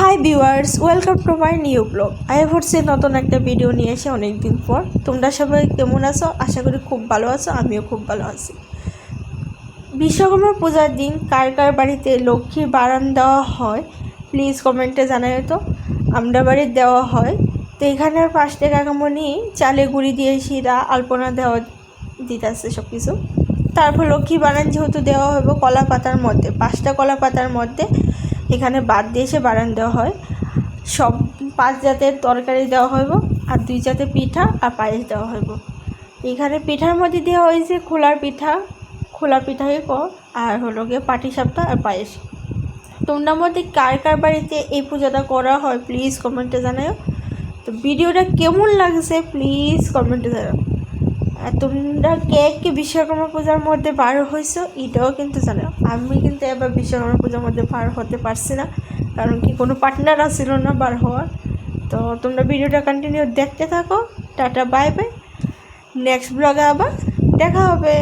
Hi viewers welcome to my new blog I হচ্ছে নতুন একটা ভিডিও নিয়ে এসে অনেক দিন পর। তোমরা সবাই কেমন আছো? আশা করি খুব ভালো আছো, আমিও খুব ভালো আছি। বিশ্বকর্মা পূজার দিন কার কার বাড়িতে লক্ষ্মীর বারান দেওয়া হয় প্লিজ কমেন্টে জানাই তো। আমরা বাড়ির দেওয়া হয়। তো এখানের পাঁচটা কাকামণি চালে গুঁড়ি দিয়ে শিরা, আলপনা দেওয়া দিতেছে সব কিছু তারপর লক্ষ্মী বানান যেহেতু দেওয়া হবে কলা পাতার মধ্যে, পাঁচটা কলা পাতার মধ্যে। এখানে বাদ দিয়ে এসে বারান দেওয়া হয়। সব পাঁচ জাতের তরকারি দেওয়া হইব আর দুই জাতের পিঠা আর পায়েস দেওয়া হইব। এখানে পিঠার মধ্যে দেওয়া হয়েছে খোলার পিঠা, খোলা পিঠাই কর আর হলো গিয়ে পাটি সাপটা আর পায়েস। তোমরা মধ্যে কার কার বাড়িতে এই পূজাটা করা হয় প্লিজ কমেন্টে জানাও তো ভিডিওটা কেমন লাগছে প্লিজ কমেন্টে জানাও তোমরা কে কে বিশ্বকর্মা পূজার মধ্যে বার হয়েছো, এটাও কিন্তু জানো। আমি কিন্তু এবার বিশ্বকর্মা পূজার মধ্যে পার হতে পারছি না, কারণ কি কোনো পার্টনার আসছিল না বার হওয়ার। তো তোমরা ভিডিওটা কন্টিনিউ দেখতে থাকো। টাটা বাই বাই নেক্সট ব্লগে আবার দেখা হবে।